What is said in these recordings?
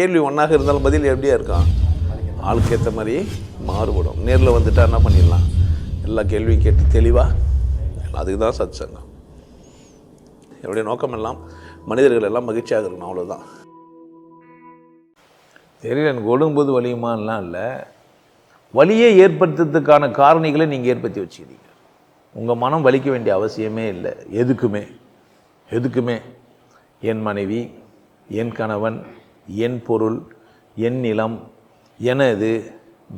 கேள்வி ஒன்றாக இருந்தாலும் பதில் எப்படியா இருக்கான் ஆளுக்கு ஏற்ற மாதிரி மாறுபடும். நேரில் வந்துட்டா என்ன பண்ணிடலாம்? எல்லா கேள்வியும் கேட்டு தெளிவாக அதுக்கு தான் சத் சங்கம் என்னுடைய நோக்கம் எல்லாம் மனிதர்கள் எல்லாம் மகிழ்ச்சியாக இருக்கணும் அவ்வளோதான் தெரியல எனக்கு ஒழுங்கும்போது வலியுமான்லாம் இல்லை. வலியை ஏற்படுத்துறதுக்கான காரணிகளை நீங்கள் ஏற்படுத்தி வச்சுக்கிறீங்க. உங்கள் மனம் வலிக்க வேண்டிய அவசியமே இல்லை. எதுக்குமே? எதுக்குமே? என் மனைவி என் கணவன் என் பொருள் என் நிலம் எனது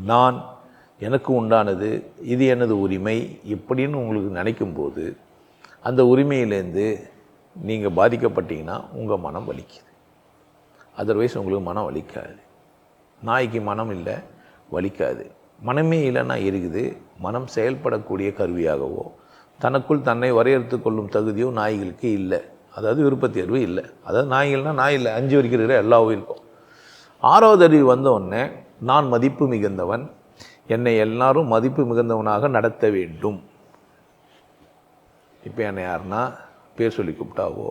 நான் எனக்கு உண்டானது இது எனது உரிமை இப்படின்னு உங்களுக்கு நினைக்கும் போது அந்த உரிமையிலேருந்து நீங்கள் பாதிக்கப்பட்டீங்கன்னா உங்கள் மனம் வலிக்குது. அதர்வைஸ் உங்களுக்கு மனம் வலிக்காது. நாய்க்கு மனம் இல்லை வலிக்காது. மனமே இல்லைன்னா இருக்குது. மனம் செயல்படக்கூடிய கருவியாகவோ தனக்குள் தன்னை வரையறுத்து கொள்ளும் தகுதியோ நாய்களுக்கு இல்லை. அதாவது விருப்பத் தேர்வு இல்லை. அதாவது நாய்கள்னால் நாய் இல்லை. அஞ்சு வரைக்கும் இருக்கிற எல்லா உயிருக்கும் ஆறாவது அறிவு வந்தவுடனே நான் மதிப்பு மிகுந்தவன். என்னை எல்லாரும் மதிப்பு மிகுந்தவனாக நடத்த வேண்டும். இப்போ என்னை யாருன்னா பேர் சொல்லி கூப்பிட்டாவோ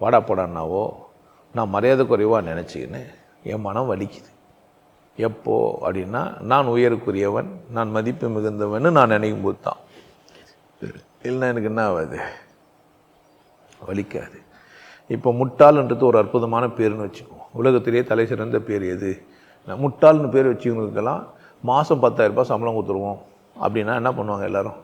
வாடா போடான்னாவோ நான் மரியாதை குறைவாக நினச்சிக்கின்னு என் மனம் வலிக்குது. எப்போ? அப்படின்னா நான் உயருக்குரியவன் நான் மதிப்பு மிகுந்தவன்னு நான் நினைக்கும் போது தான் இல்லைன்னா எனக்கு என்ன ஆகுது? வலிக்காது. இப்போ முட்டாள்ன்றது ஒரு அற்புதமான பேர்னு வச்சுக்குவோம். உலகத்திலேயே தலை சிறந்த பேர் எது? முட்டாள்னு பேர் வச்சுக்கிறவங்களுக்கெல்லாம் மாதம் பத்தாயிரரூபா சம்பளம் கொடுத்துருவோம். அப்படின்னா என்ன பண்ணுவாங்க எல்லோரும்?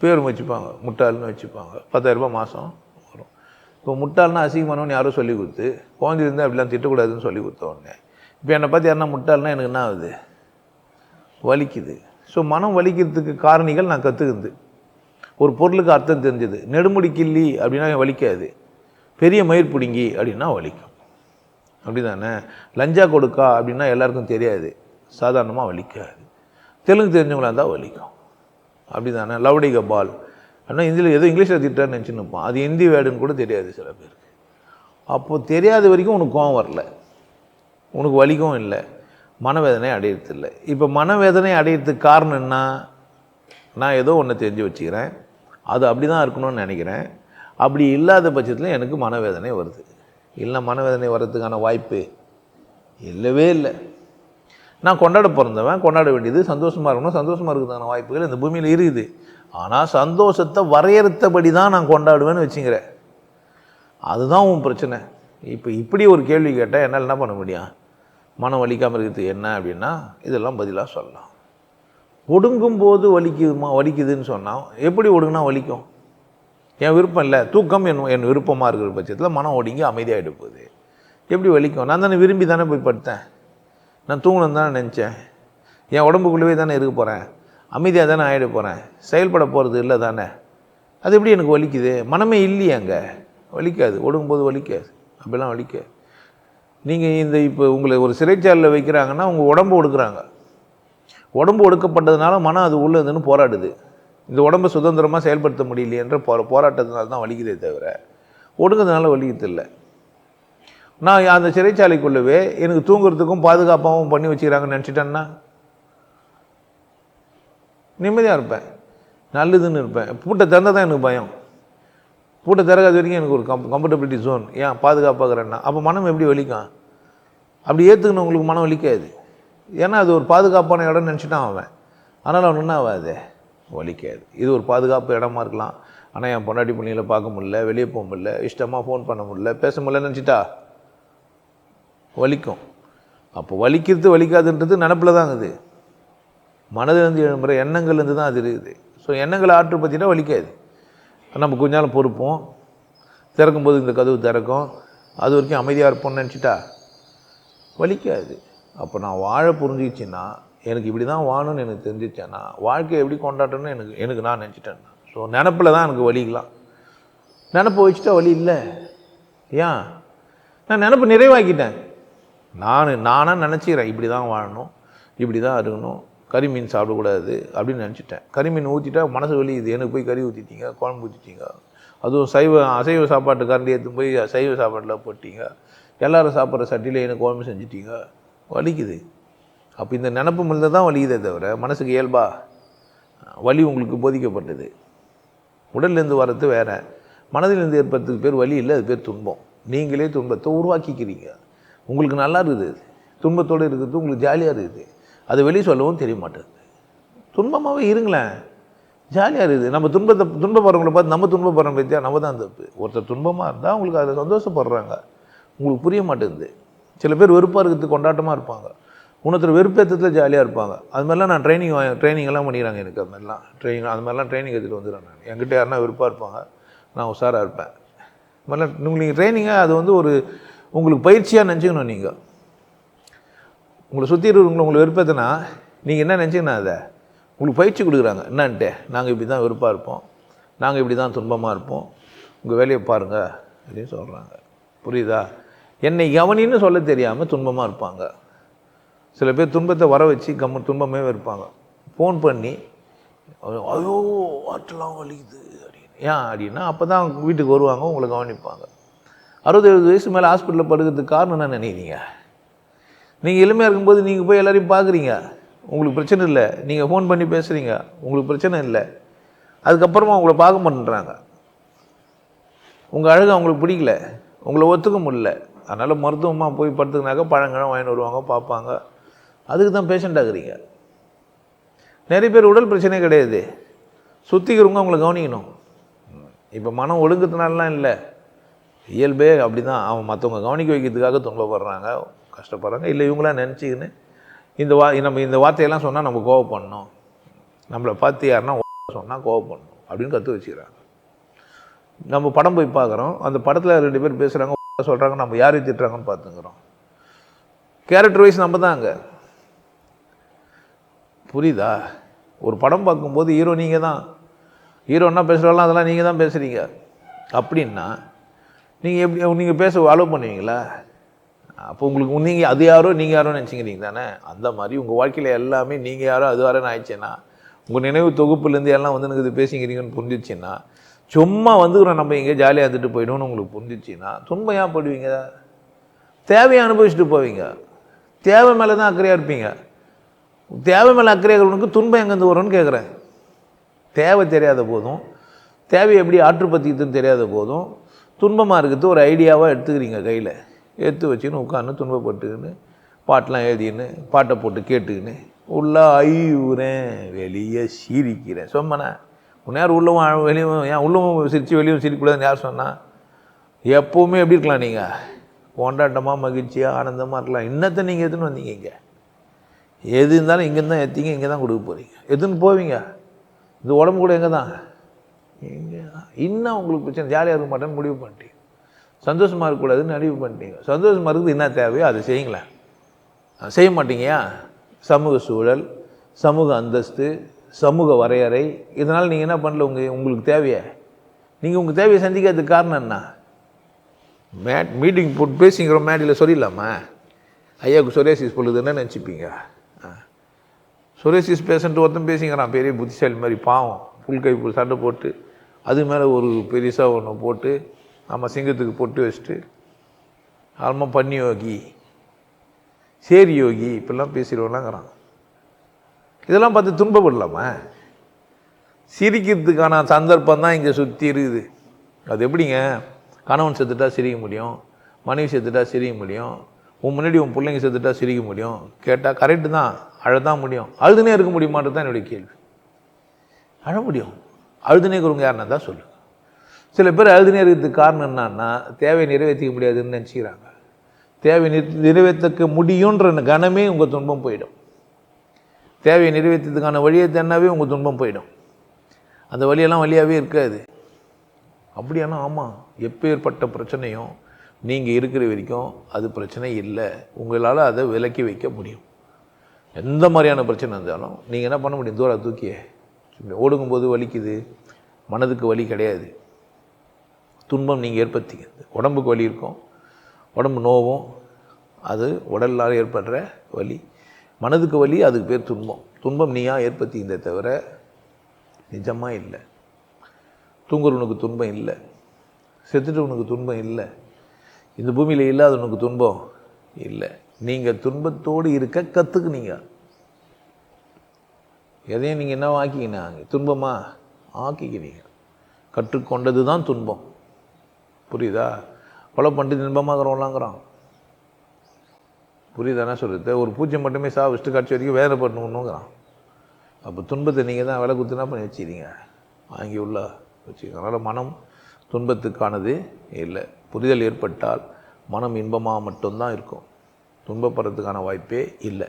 பேர் வச்சுப்பாங்க. முட்டாள்னு வச்சுப்பாங்க. பத்தாயிரரூபா மாதம் வரும். இப்போ முட்டாள்னா அசிங்கமானவன் யாரும் சொல்லி கொடுத்து குழந்தை இருந்தால் அப்படிலாம் திட்டக்கூடாதுன்னு சொல்லி கொடுத்த உடனே இப்போ என்னை பார்த்து யாருன்னா முட்டாள்னா எனக்கு என்ன ஆகுது? வலிக்குது. ஸோ மனம் வலிக்கிறதுக்கு காரணிகள் நான் கற்றுக்குது ஒரு பொருளுக்கு அர்த்தம் தெரிஞ்சது. நெடுமுடி கிள்ளி அப்படின்னா வலிக்காது. பெரிய மயிர் பிடுங்கி அப்படின்னா வலிக்கும். அப்படி தானே லஞ்சா கொடுக்கா அப்படின்னா எல்லாருக்கும் தெரியாது. சாதாரணமாக வலிக்காது. தெலுங்கு தெரிஞ்சவங்களா இருந்தால் வலிக்கும். அப்படி தானே லவ்டி கபால் ஆனால் இந்தியில் ஏதோ இங்கிலீஷில் திட்டான்னு நினச்சின்னு இருப்பான். அது ஹிந்தி வேர்டுன்னு கூட தெரியாது சில பேருக்கு. அப்போது தெரியாத வரைக்கும் உனக்கு கோவம் வரல. உனக்கு வலிக்கும் இல்லை. மனவேதனை அடையிறது இல்லை இப்போ மனவேதனை அடையிறதுக்கு காரணம் என்ன? நான் ஏதோ ஒன்று தெரிஞ்சு வச்சுக்கிறேன். அது அப்படி தான் இருக்கணும்னு நினைக்கிறேன். அப்படி இல்லாத பட்சத்தில் எனக்கு மனவேதனை வருது. இல்லை மனவேதனை வர்றதுக்கான வாய்ப்பு இல்லவே இல்லை. நான் கொண்டாட பிறந்தவன் கொண்டாட வேண்டியது சந்தோஷமாக இருக்கணும். சந்தோஷமாக இருக்கிறதுக்கான வாய்ப்புகள் இந்த பூமியில் இருக்குது. ஆனால் சந்தோஷத்தை வரையறுத்தபடி தான் நான் கொண்டாடுவேன்னு வச்சுங்கிறேன் அதுதான் உன் பிரச்சனை. இப்போ இப்படி ஒரு கேள்வி கேட்டால் என்னால் என்ன பண்ண முடியும்? மனம் வலிக்காமல் இருக்கிறது என்ன அப்படின்னா இதெல்லாம் பதிலாக சொல்லலாம். ஒடுங்கும் போது வலிக்குதுமா வலிக்குதுன்னு சொன்னால் எப்படி ஒடுங்கினா வலிக்கும்? என் விருப்பம் இல்லை. தூக்கம் என் என் விருப்பமாக இருக்கிற பட்சத்தில் மனம் ஒடுங்கி அமைதியாக போகுது. எப்படி வலிக்கும்? நான் தானே விரும்பி தானே போய் படுத்தேன். நான் தூங்கணும்னு தானே நினச்சேன். என் உடம்புக்குள்ளவே தானே இருக்க போகிறேன் அமைதியாக தானே ஆகிட போகிறேன் செயல்பட போகிறது இல்லை தானே. அது எப்படி எனக்கு வலிக்குது? மனமே இல்லையே அங்கே. வலிக்காது. ஒடுங்கும்போது வலிக்காது. அப்படிலாம் வலிக்காது. நீங்கள் இந்த இப்போ உங்களை ஒரு சிறைச்சாலையில் வைக்கிறாங்கன்னா உங்கள் உடம்பு ஒடுக்குறாங்க. உடம்பு ஒடுக்கப்பட்டதுனால மனம் அது உள்ளே இருந்துன்னு போராடுது. இந்த உடம்பை சுதந்திரமாக செயல்படுத்த முடியலையன்ற போ போராட்டத்தினால தான் வலிக்குதே தவிர ஒடுங்கிறதுனால வலிக்கிறதில்லை நான் அந்த சிறைச்சாலைக்குள்ளவே எனக்கு தூங்குறதுக்கும் பாதுகாப்பாகவும் பண்ணி வச்சுக்கிறாங்கன்னு நினச்சிட்டேன்னா நிம்மதியாக இருப்பேன். நல்லதுன்னு இருப்பேன். பூட்டை திறந்தால் தான் எனக்கு பயம். பூட்டை திறக்காத வரைக்கும் எனக்கு ஒரு கம் கம்ஃபர்டபிலிட்டி ஜோன் ஏன்? பாதுகாப்பாகிறேன்னா அப்போ மனம் எப்படி வலிக்கும்? அப்படி ஏற்றுக்கணும் உங்களுக்கு மனம் வலிக்காது. ஏன்னா அது ஒரு பாதுகாப்பான இடம்னு நினச்சிட்டான் அவன் அதனால் அவன் என்ன ஆகாது வலிக்காது. இது ஒரு பாதுகாப்பு இடமா இருக்கலாம். ஆனால் என் பொண்டாட்டி பிள்ளைங்கள பார்க்க முடியல வெளியே போக முடியல இஷ்டமாக ஃபோன் பண்ண முடியல பேச முடியலன்னு நினச்சிட்டா? வலிக்கும். அப்போ வலிக்கிறது வலிக்காதுன்றது நினப்பில் தான் இருக்குது. மனதிலிருந்து எழும்புற எண்ணங்கள்லேருந்து தான் அது இருக்குது. ஸோ எண்ணங்களை ஆற்று பற்றினா வலிக்காது. நம்ம கொஞ்ச நாள் பொறுப்போம். திறக்கும்போது இந்த கதவு திறக்கும். அது வரைக்கும் அமைதியாக இருப்போம்னு நினச்சிட்டா? வலிக்காது. அப்போ நான் வாழ புரிஞ்சிச்சுன்னா எனக்கு இப்படி தான் வாழணும்னு எனக்கு தெரிஞ்சிச்சேன்னா வாழ்க்கையை எப்படி கொண்டாட்டணும்னு எனக்கு எனக்கு நான் நினச்சிட்டேன். ஸோ நினப்பில் தான் எனக்கு வலிக்கலாம் நினப்பு வச்சுட்டா வழி இல்லை. ஏன்? நான் நினப்பு நிறைவாக்கிட்டேன். நான் நானாக நினச்சிக்கிறேன் இப்படி தான் வாழணும் இப்படி தான் இருக்கணும் கறி மீன் சாப்பிடக்கூடாது அப்படின்னு நினச்சிட்டேன். கறி மீன் ஊற்றிட்டா மனசு வலியுது எனக்கு போய் கறி ஊற்றிட்டீங்க குழம்பு ஊற்றிட்டீங்க அதுவும் சைவ அசைவ சாப்பாட்டு கரண்டி எடுத்து போய் சைவ சாப்பாட்டில் போட்டீங்க. எல்லோரும் சாப்பிட்ற சட்டியில் எனக்கு குழம்பு செஞ்சிட்டீங்க. வலிக்குது. அப்போ இந்த நினப்பு மில்ல தான் வலிக்குதே தவிர மனசுக்கு இயல்பா வலி உங்களுக்கு போதிக்கப்பட்டது. உடல்லேருந்து வர்றது வேற மனதிலிருந்து ஏற்படுறதுக்கு பேர் வலி இல்லை அது பேர் துன்பம். நீங்களே துன்பத்தை உருவாக்கிக்கிறீங்க. உங்களுக்கு நல்லா இருக்குது. துன்பத்தோடு இருக்கிறது உங்களுக்கு ஜாலியாக இருக்குது. அதை வெளியே சொல்லவும் தெரிய மாட்டேங்குது. துன்பமாகவே இருங்களேன். ஜாலியாக இருக்குது. நம்ம துன்பத்தை துன்பப்படுறவங்கள பார்த்து நம்ம துன்பப்படுறோம் பற்றியா நம்ம தான் தப்பு. ஒருத்தர் துன்பமாக இருந்தால் உங்களுக்கு அதில் சந்தோஷப்படுறாங்க. உங்களுக்கு புரிய மாட்டேங்குது. சில பேர் வெறுப்பாக இருக்கிறதுக்கு கொண்டாட்டமாக இருப்பாங்க. இன்னொருத்தர் வெறுப்பேற்றத்தில் ஜாலியாக இருப்பாங்க. அது மாதிரிலாம் நான் ட்ரைனிங் ட்ரைனிங் எல்லாம் பண்ணிக்கிறாங்க எனக்கு அது மாதிரிலாம். ட்ரைனிங் அது மாதிரிலாம் ட்ரைனிங் எடுத்துகிட்டு வந்துடுறேன் நான். என்கிட்ட யாருன்னா வெறுப்பாக இருப்பாங்க. நான் உஷாராக இருப்பேன். இது மாதிரிலாம் உங்களுக்கு ட்ரைனிங்காக அது வந்து ஒரு உங்களுக்கு பயிற்சியாக நினச்சிக்கணும் நீங்கள் உங்களை சுற்றி இருக்கிறவங்களை உங்களை வெறுப்பேற்றினா நீங்கள் என்ன நினச்சிங்கன்னா அதை? உங்களுக்கு பயிற்சி கொடுக்குறாங்க. என்னான்ட்டு? நாங்கள் இப்படி தான் வெறுப்பாக இருப்போம். நாங்கள் இப்படி தான் துன்பமாக இருப்போம். உங்கள் வேலையை பாருங்கள் அப்படின்னு சொல்கிறாங்க புரியுதா? என்னை கவனின்னு சொல்ல தெரியாமல் துன்பமாக இருப்பாங்க. சில பேர் துன்பத்தை வர வச்சு கம்ம துன்பமே இருப்பாங்க ஃபோன் பண்ணி ஐயோ ஆற்றலாம் வலிக்குது அப்படின்னு. ஏன் அப்படின்னா அப்போ தான் வீட்டுக்கு வருவாங்க உங்களை கவனிப்பாங்க. அறுபது எழுபது வயசு மேலே ஹாஸ்பிட்டலில் படுக்கிறதுக்கு காரணம் என்ன நினைக்கிறீங்க? நீங்கள் எளிமையாக இருக்கும்போது நீங்கள் போய் எல்லோரையும் பார்க்குறீங்க உங்களுக்கு பிரச்சனை இல்லை. நீங்கள் ஃபோன் பண்ணி பேசுகிறீங்க உங்களுக்கு பிரச்சனை இல்லை. அதுக்கப்புறமா உங்களை பார்க்க மாட்டேன்றாங்க. உங்கள் அழகு அவங்களுக்கு பிடிக்கல. உங்களை ஒத்துக்க முடியல. அதனால் மருத்துவமாக போய் படுத்துக்கினாக்கா பழங்கழம் வாங்கிட்டு வருவாங்க பார்ப்பாங்க. அதுக்கு தான் பேஷண்ட் ஆகுறீங்க. நிறைய பேர் உடல் பிரச்சனையே கிடையாது. சுற்றிக்கிறவங்க அவங்கள கவனிக்கணும். இப்போ மனம் ஒழுங்குறதுனாலலாம் இல்லை. இயல்பே அப்படி தான் அவன் மற்றவங்க கவனிக்க வைக்கிறதுக்காக துன்பப்படுறாங்க கஷ்டப்படுறாங்க. இல்லை இவங்களாம் நினச்சிக்கின்னு இந்த வா நம்ம இந்த வார்த்தையெல்லாம் சொன்னால் நம்ம கோவப்படணும். நம்மளை பார்த்து யாருன்னா சொன்னால் கோவப்படணும் அப்படின்னு கற்று வச்சுக்கிறாங்க. நம்ம படம் போய் பார்க்குறோம். அந்த படத்தில் ரெண்டு பேர் பேசுகிறாங்க சொல்கிறாங்க நம்ம யார் திட்டுறாங்கன்னு பார்த்துக்கிறோம். கேரக்டர் வைஸ் நம்ம தான் அங்கே. புரியுதா? ஒரு படம் பார்க்கும்போது ஹீரோ நீங்கள் தான். ஹீரோன்னா பேசுகிறாலும் அதெல்லாம் நீங்கள் தான் பேசுகிறீங்க அப்படின்னா நீங்கள் எப்படி நீங்கள் பேச அலோவ் பண்ணுவீங்களா? அப்போ உங்களுக்கு நீங்கள் அது யாரோ நீங்கள் யாரோ நினச்சிக்கிறீங்க தானே? அந்த மாதிரி உங்கள் வாழ்க்கையில் எல்லாமே நீங்கள் யாரோ அது யாரோன்னு ஆயிடுச்சுன்னா உங்கள் நினைவு தொகுப்புலேருந்து எல்லாம் வந்து எனக்கு இது பேசிக்கிறீங்கன்னு புரிஞ்சிச்சுன்னா சும்மா வந்துக்கிறோம் நம்ம எங்கேயோ ஜாலியாக இருந்துட்டு போயிடும்னு உங்களுக்கு புரிஞ்சிச்சின்னா துன்பம் ஏன் படுவீங்க தேவையை அனுபவிச்சுட்டு போவீங்க. தேவை மேலே தான் அக்கறையாக இருப்பீங்க. தேவை மேலே அக்கறையாக இருக்கிறவனுக்கு துன்பம் எங்கேருந்து வரும்னு கேட்குறேன். தேவை தெரியாத போதும் தேவையை எப்படி ஆற்றுப்பத்திக்குதுன்னு தெரியாத போதும் துன்பமாக இருக்கிறது ஒரு ஐடியாவாக எடுத்துக்கிறீங்க கையில். எடுத்து வச்சுன்னு உட்காந்து துன்பப்பட்டுக்கின்னு பாட்டெலாம் எழுதின்னு பாட்டை போட்டு கேட்டுக்கின்னு உள்ளே ஐயூறேன் வெளியே சிரிக்கிறேன் சொம்மனே நேரம் உள்ளவும் வெளியும் ஏன் உள்ளவும் சிரித்து வெளியும் சிரிக்கக்கூடாதுன்னு யார் சொன்னால் எப்போவுமே எப்படி இருக்கலாம் நீங்கள் கொண்டாட்டமாக மகிழ்ச்சியாக ஆனந்தமாக இருக்கலாம். இன்னத்தை நீங்கள் எதுன்னு வந்தீங்க இங்கே? எது இருந்தாலும் இங்கே தான் எத்தீங்க இங்கே தான் கொடுக்க போகிறீங்க எதுன்னு போவீங்க? இந்த உடம்பு கூட எங்கே தான்? இங்கே தான். இன்னும் உங்களுக்கு பிரச்சனை. ஜாலியாக இருக்க மாட்டேன்னு முடிவு பண்ணிட்டீங்க. சந்தோஷமாக இருக்கக்கூடாதுன்னு முடிவு பண்ணிட்டீங்க. சந்தோஷமாக இருக்குது என்ன தேவையோ அதை செய்யுங்களேன். செய்ய மாட்டீங்கயா சமூக சூழல் சமூக அந்தஸ்து சமூக வரையறை. இதனால் நீங்கள் என்ன பண்ணல? உங்கள் உங்களுக்கு தேவையை? நீங்கள் உங்கள் தேவையை சந்திக்காததுக்கு காரணம் என்ன? மேட் மீட்டிங் போட்டு பேசிங்கிற மேடையில் சொல்லிடலாமா? ஐயாவுக்கு சொரேசிஸ் பொழுதுன்னு நினச்சிப்பீங்க. சொரேசிஸ் பேஷண்ட் ஒருத்தன் பேசிங்கிறான் பெரிய புத்திசாலி மாதிரி பாவம். புல் கை புல் சண்டை போட்டு அது மேலே ஒரு பெருசாக ஒன்று போட்டு நம்ம சிங்கத்துக்கு பொட்டு வச்சுட்டு ஆல்மா பண்ணி யோகி சேரி யோகி இப்படிலாம் பேசிடுவோம்லாங்கிறான். இதெல்லாம் பார்த்து துன்பப்படலாமா? சிரிக்கிறதுக்கான சந்தர்ப்பம் தான் இங்கே சுற்றி இருக்குது. அது எப்படிங்க? கணவன் செத்துட்டா சிரிக்க முடியும் மனைவி செத்துட்டா சிரிக்க முடியும் உன் முன்னாடி உன் பிள்ளைங்க செத்துட்டா சிரிக்க முடியும். கேட்டால் கரெக்டு தான் அழதான் முடியும். அழுதுனே இருக்க முடியுமான்றது தான் என்னுடைய கேள்வி. அழ முடியும். அழுதுனே இருக்கிறவங்க யாருன்னா தான் சொல்லு. சில பேர் அழுதுனே இருக்கிறதுக்கு காரணம் என்னன்னா தேவையை நிறைவேற்றிக்க முடியாதுன்னு நினச்சிக்கிறாங்க. தேவை நிறைவேற்றக்க முடியுன்ற கணமே உங்கள் துன்பம் போயிடும். தேவையை நிறைவேற்றதுக்கான வழியை தேனாவே உங்கள் துன்பம் போயிடும். அந்த வழியெல்லாம் வழியாகவே இருக்காது. அப்படியானா ஆமாம் எப்பேற்பட்ட பிரச்சனையும் நீங்கள் இருக்கிற வரைக்கும் அது பிரச்சனை இல்லை. உங்களால் அதை விலக்கி வைக்க முடியும். எந்த மாதிரியான பிரச்சனை இருந்தாலும் நீங்கள் என்ன பண்ண முடியும்? தூரம் தூக்கியே. ஓடுங்கும்போது வலிக்குது. மனதுக்கு வலி கிடையாது. துன்பம் நீங்கள் ஏற்படுத்திக்கிறது உடம்புக்கு வலி இருக்கும். உடம்பு நோவும் அது உடலால் ஏற்படுற வலி. மனதுக்கு வலி அதுக்கு பேர் துன்பம். துன்பம் நீயா ஏற்படுத்திக்கிறதே தவிர நிஜமாக இல்லை. தூங்குறவனுக்கு துன்பம் இல்லை. செத்துட்டவனுக்கு துன்பம் இல்லை. இந்த பூமியில் இல்லாதவனுக்கு துன்பம் இல்லை. நீங்கள் துன்பத்தோடு இருக்க கற்றுக்குனீங்க எதையும் நீங்கள் என்ன ஆக்கிக்கினாங்க துன்பமாக ஆக்கிக்கினீங்க. கற்றுக்கொண்டது தான் துன்பம். புரியுதா? கொலை பண்ணிட்டு இன்பமாகறவங்களாங்கிறான் புரியுதானே சொல்லுது ஒரு பூச்சி மட்டுமே சா விஷ்டு காட்சி வரைக்கும் வேலை பண்ணணுங்கிறான் அப்போ துன்பத்தை நீங்கள் தான் விலை குத்துனா பண்ணி வச்சுக்கிறீங்க வாங்கி உள்ள வச்சுக்கோங்க அதனால் மனம் துன்பத்துக்கானது இல்லை. புரிதல் ஏற்பட்டால் மனம் இன்பமாக மட்டும்தான் இருக்கும். துன்பப்படுறதுக்கான வாய்ப்பே இல்லை.